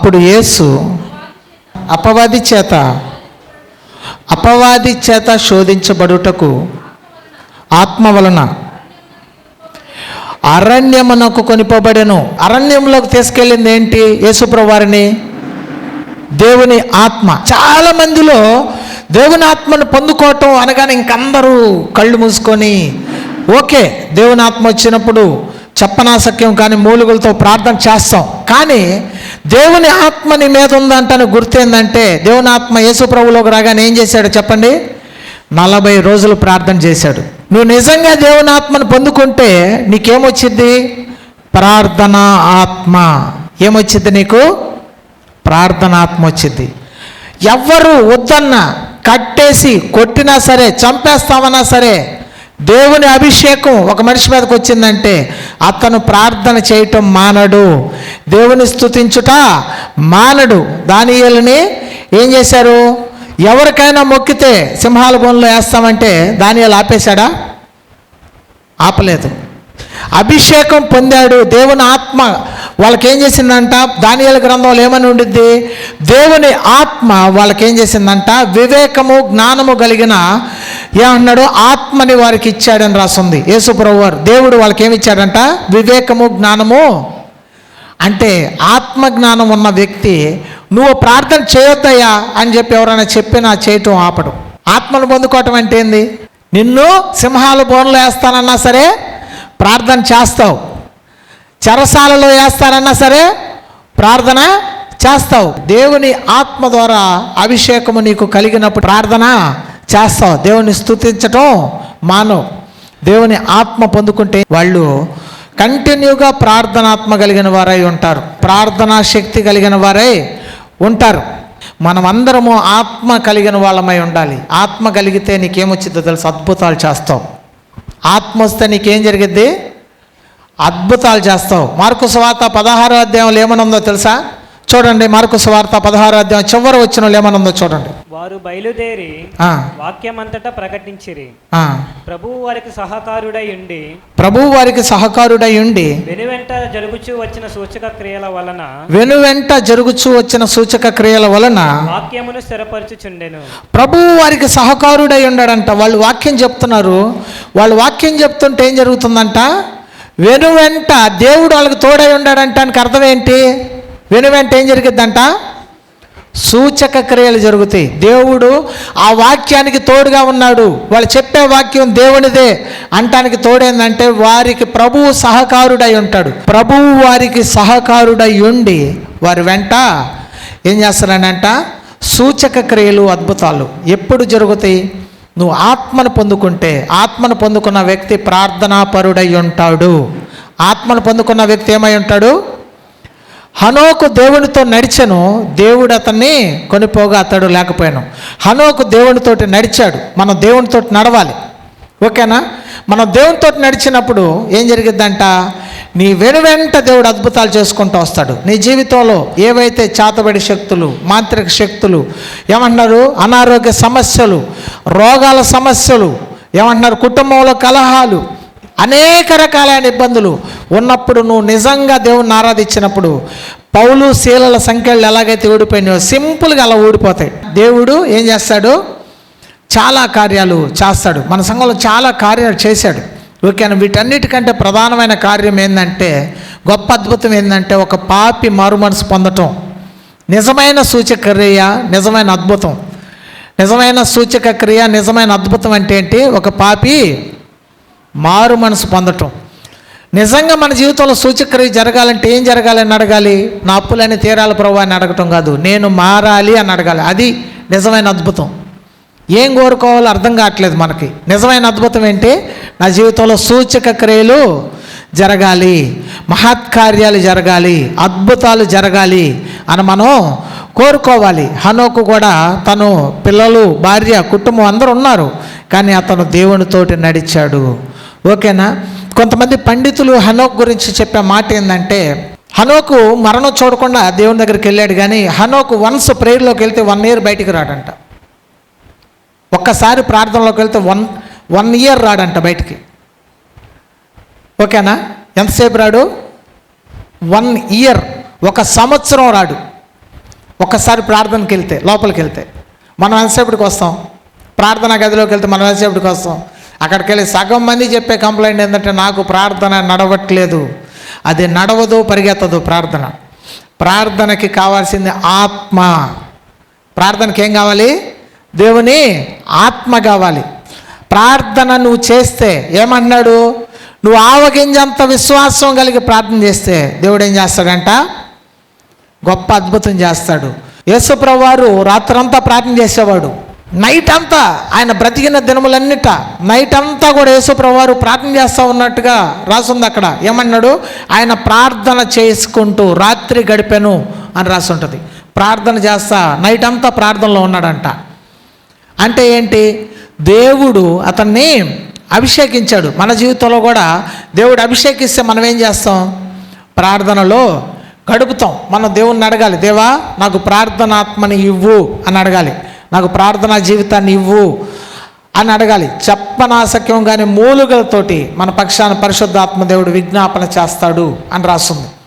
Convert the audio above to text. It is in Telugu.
అప్పుడు యేసు అపవాది చేత అపవాది చేత శోధించబడుటకు ఆత్మ వలన అరణ్యమునకు కొనిపోబడెను. అరణ్యంలోకి తీసుకెళ్ళింది ఏంటి? యేసుప్రవారిని దేవుని ఆత్మ. చాలా మందిలో దేవుని ఆత్మను పొందుకోవటం అనగానే ఇంకందరూ కళ్ళు మూసుకొని ఓకే దేవుని ఆత్మ వచ్చినప్పుడు చెప్పనాసక్యం కానీ మూలుగులతో ప్రార్థన చేస్తాం. కానీ దేవుని ఆత్మ నీ మీద ఉందంటాను గుర్తేందంటే దేవుని ఆత్మ యేసు ప్రభులోకి రాగానే ఏం చేశాడు చెప్పండి? నలభై రోజులు ప్రార్థన చేశాడు. నువ్వు నిజంగా దేవుని ఆత్మను పొందుకుంటే నీకేమొచ్చింది ప్రార్థన ఆత్మ. ఏమొచ్చింది నీకు? ప్రార్థనాత్మ వచ్చింది ఎవ్వరు వద్దన్నా కట్టేసి కొట్టినా సరే చంపేస్తామన్నా సరే దేవుని అభిషేకం ఒక మనిషి మీదకి వచ్చిందంటే అతను ప్రార్థన చేయటం మానడు. దేవుని స్థుతించుట మానడు. దానియలని ఏం చేశారు? ఎవరికైనా మొక్కితే సింహాల బోన్లో వేస్తామంటే దానియాలు ఆపేశాడా? ఆపలేదు. అభిషేకం పొందాడు. దేవుని ఆత్మ వాళ్ళకేం చేసిందంట? దానియాల గ్రంథంలో ఏమని ఉండిద్ది? దేవుని ఆత్మ వాళ్ళకేం చేసిందంట? వివేకము జ్ఞానము కలిగిన ఏమన్నాడు? ఆత్మని వారికి ఇచ్చాడని రాస్తుంది యేసు ప్రభువారు. దేవుడు వాళ్ళకి ఏమి ఇచ్చాడంట? వివేకము జ్ఞానము అంటే ఆత్మజ్ఞానం ఉన్న వ్యక్తి నువ్వు ప్రార్థన చేయొద్దయ్యా అని చెప్పి ఎవరైనా చెప్పినా చేయటం ఆపడు. ఆత్మను పొందుకోవటం అంటే ఏంది? నిన్ను సింహాలు బోన్లో వేస్తానన్నా సరే ప్రార్థన చేస్తావు. చెరసాలలో వేస్తానన్నా సరే ప్రార్థన చేస్తావు. దేవుని ఆత్మ ద్వారా అభిషేకము నీకు కలిగినప్పుడు ప్రార్థన చేస్తావు. దేవుని స్తుతించటం మానవు దేవుని ఆత్మ పొందుకుంటే వాళ్ళు కంటిన్యూగా ప్రార్థనాత్మ కలిగిన వారై ఉంటారు. ప్రార్థనా శక్తి కలిగిన వారై ఉంటారు. మనం అందరము ఆత్మ కలిగిన వాళ్ళమై ఉండాలి. ఆత్మ కలిగితే నీకేమొచ్చిందో తెలుసు? అద్భుతాలు చేస్తావు. ఆత్మ వస్తే నీకేం జరిగిద్ది? అద్భుతాలు చేస్తావు. మార్కు సువార్త పదహారో అధ్యాయంలో ఏమనుందో తెలుసా? చూడండి మార్కు సువార్త పదహారో అధ్యాయం చివరి వచ్చిన ఏమనుందో చూడండి. వారు బయలుదేరి ఆ, వాక్యమంతటా ప్రకటించిరి. ప్రభువు వారికి సహకారుడై ఉండి ప్రభువు వారికి సహకారుడై ఉండి వెనువెంట జరుగుచూ వచ్చిన సూచక క్రియల వలన వెనువెంట జరుగుచూ వచ్చిన సూచక క్రియల వలన వాక్యమును స్థిరపరచుచుండెను. ప్రభువు వారికి సహకారుడై ఉన్నాడంట వాళ్ళు వాక్యం చెప్తున్నారు. వాళ్ళు వాక్యం చెప్తుంటే ఏం జరుగుతుందంట? వెనువెంట దేవుడు వాళ్ళకి తోడై ఉన్నాడంటానికి అర్థం ఏంటి? వెనువెంట ఏం జరిగిద్దంట? సూచక క్రియలు జరుగుతాయి. దేవుడు ఆ వాక్యానికి తోడుగా ఉన్నాడు. వాళ్ళు చెప్పే వాక్యం దేవునిదే. అంటానికి తోడేందంటే వారికి ప్రభువు సహకారుడై ఉంటాడు. ప్రభువు వారికి సహకారుడై ఉండి వారి వెంట ఏం చేస్తారనంట? సూచక క్రియలు అద్భుతాలు. ఎప్పుడు జరుగుతాయి? నువ్వు ఆత్మను పొందుకుంటే ఆత్మను పొందుకున్న వ్యక్తి ప్రార్థనాపరుడై ఉంటాడు. ఆత్మను పొందుకున్న వ్యక్తి ఏమై ఉంటాడు? హనోకు దేవునితో నడిచను దేవుడు అతన్ని కొనిపోగా అతడు లేకపోయాను. హనోకు దేవునితోటి నడిచాడు మనం దేవునితోటి నడవాలి. ఓకేనా? మనం దేవునితో నడిచినప్పుడు ఏం జరిగిద్దంట? నీ వెనువెంట దేవుడు అద్భుతాలు చేసుకుంటూ వస్తాడు. నీ జీవితంలో ఏవైతే చాతబడి శక్తులు మాంత్రిక శక్తులు ఏమంటున్నారు? అనారోగ్య సమస్యలు రోగాల సమస్యలు ఏమంటున్నారు? కుటుంబంలో కలహాలు అనేక రకాలైన ఇబ్బందులు. ఉన్నప్పుడు నువ్వు నిజంగా దేవుణ్ణి ఆరాధించినప్పుడు పౌలు శీలల సంఖ్యలు ఎలాగైతే ఊడిపోయినాయో సింపుల్గా అలా ఊడిపోతాయి దేవుడు ఏం చేస్తాడు? చాలా కార్యాలు చేస్తాడు. మన సంఘంలో చాలా కార్యాలు చేశాడు. ఓకేనా వీటన్నిటికంటే ప్రధానమైన కార్యం ఏంటంటే గొప్ప అద్భుతం ఏంటంటే ఒక పాపి మారు మనసు పొందటం. నిజమైన సూచక క్రియ నిజమైన అద్భుతం. నిజమైన సూచక క్రియ నిజమైన అద్భుతం అంటే ఏంటి? ఒక పాపి మారు మనసు పొందటం. నిజంగా మన జీవితంలో సూచక్రియ జరగాలంటే ఏం జరగాలని అడగాలి? నా అప్పులని తీరాల ప్రభు అని అడగటం కాదు. నేను మారాలి అని అడగాలి. అది నిజమైన అద్భుతం. ఏం కోరుకోవాలో అర్థం కావట్లేదు మనకి. నిజమైన అద్భుతం ఏంటి? నా జీవితంలో సూచక క్రియలు జరగాలి. మహత్కార్యాలు జరగాలి. అద్భుతాలు జరగాలి అని మనం కోరుకోవాలి. హనోకు కూడా తను పిల్లలు భార్య కుటుంబం అందరూ ఉన్నారు. కానీ అతను దేవునితోటి నడిచాడు. ఓకేనా? కొంతమంది పండితులు హనోక్ గురించి చెప్పే మాట ఏంటంటే హనోకు మరణం చూడకుండా దేవుని దగ్గరికి వెళ్ళాడు కానీ హనోకు వన్స్ ప్రేయర్లోకి వెళ్తే వన్ ఇయర్ బయటికి రాడంట. ఒక్కసారి ప్రార్థనలోకి వెళ్తే వన్ వన్ ఇయర్ రాడంట బయటికి. ఓకేనా? ఎంతసేపు రాడు? వన్ ఇయర్ ఒక సంవత్సరం రాడు. ఒక్కసారి ప్రార్థనకి వెళ్తే లోపలికి వెళ్తే. మనం ఎంతసేపటికి వస్తాం? ప్రార్థనా గదిలోకి వెళ్తే మనం ఎంతసేపటికి వస్తాం? అక్కడికి వెళ్ళి సగం మంది చెప్పే కంప్లైంట్ ఏంటంటే నాకు ప్రార్థన నడవట్లేదు. అది నడవదు పరిగెత్తదు ప్రార్థన. ప్రార్థనకి కావాల్సింది ఆత్మ. ప్రార్థనకి ఏం కావాలి? దేవుని ఆత్మ కావాలి. ప్రార్థన నువ్వు చేస్తే ఏమన్నాడు? నువ్వు ఆవగింజంత విశ్వాసం కలిగి ప్రార్థన చేస్తే దేవుడు ఏం చేస్తాడంట? గొప్ప అద్భుతం చేస్తాడు. యేసుప్రవారు రాత్రంతా ప్రార్థన చేసేవాడు. నైట్ అంతా ఆయన బ్రతికిన దినములన్నిట నైట్ అంతా కూడా యేసుప్రవారు ప్రార్థన చేస్తూ ఉన్నట్టుగా రాసుంది అక్కడ. ఏమన్నాడు? ఆయన ప్రార్థన చేసుకుంటూ రాత్రి గడిపాను అని రాసుంటుంది. ప్రార్థన చేస్తా నైట్ అంతా ప్రార్థనలో ఉన్నాడంట. అంటే ఏంటి? దేవుడు అతన్ని అభిషేకించాడు. మన జీవితంలో కూడా దేవుడు అభిషేకిస్తే మనం ఏం చేస్తాం? ప్రార్థనలో గడుపుతాం. మనం దేవుణ్ణి అడగాలి. దేవా నాకు ప్రార్థనాత్మని ఇవ్వు అని అడగాలి. నాకు ప్రార్థనా జీవితాన్ని ఇవ్వు అని అడగాలి. చెప్పనాశక్యం కానీ మూలుగలతోటి మన పక్షాన పరిశుద్ధాత్మ దేవుడు విజ్ఞాపన చేస్తాడు అని రాస్తుంది